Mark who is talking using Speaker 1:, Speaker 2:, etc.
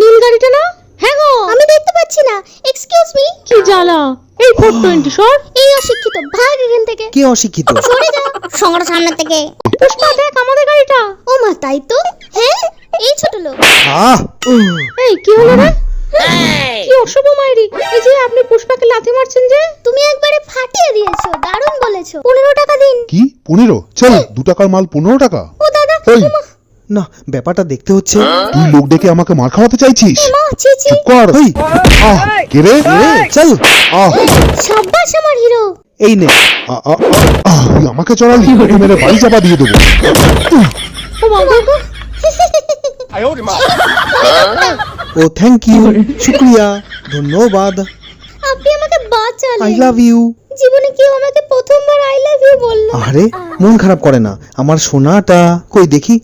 Speaker 1: নীল গাড়িটা না? হ্যাঁ গো।
Speaker 2: আমি দেখতে পাচ্ছি না। এক্সকিউজ মি
Speaker 1: কি জ্বালা? এই ফোর টোয়েন্টি সর।
Speaker 2: এই অশিক্ষিত ভাগ এখান থেকে।
Speaker 3: কে অশিক্ষিত?
Speaker 2: সরে যা সঙ্গটা সামনে থেকে।
Speaker 1: পুষ্পা দেখ আমাদের গাড়িটা।
Speaker 2: ও মা তাই তো? হ্যাঁ এই ছোট লোক।
Speaker 3: আহ!
Speaker 1: এই কি হলো রে? কি অশুভ মাইরি। এই যে আপনি পুষ্পাকে লাথি মারছেন যে?
Speaker 2: তুমি একবারে ফাটিয়ে দিয়েছ দারুণ বলেছ। পনেরো টাকা দিন।
Speaker 4: কি? পনেরো? চল দু টাকার মাল পনেরো টাকা।
Speaker 2: ও দাদা
Speaker 3: না ব্যাপারটা দেখতে হচ্ছে
Speaker 4: তুই লোক ডেকে আমাকে মার খাওয়াতে চাইছিস? চুপ কর।
Speaker 3: ওই
Speaker 4: আহ কে রে?
Speaker 3: চল।
Speaker 4: আহ।
Speaker 2: সাব্বাস আমার হিরো।
Speaker 3: এই নে।
Speaker 4: আ, আ, আ, তুই আমাকে চড়ালি তোকে মেরে বাড়ি চাপা দিয়ে দেবো।
Speaker 1: ও বাবা গো
Speaker 3: ও থ্যাংক ইউ শুক্রিয়া ধন্যবাদ।
Speaker 2: আপনি আমাকে বাঁচালেন।
Speaker 3: আই লাভ ইউ
Speaker 2: জীবনে কেউ আমাকে প্রথমবার আই লাভ
Speaker 3: আরে মন খারাপ করে না। আমার সোনাটা কই দেখি?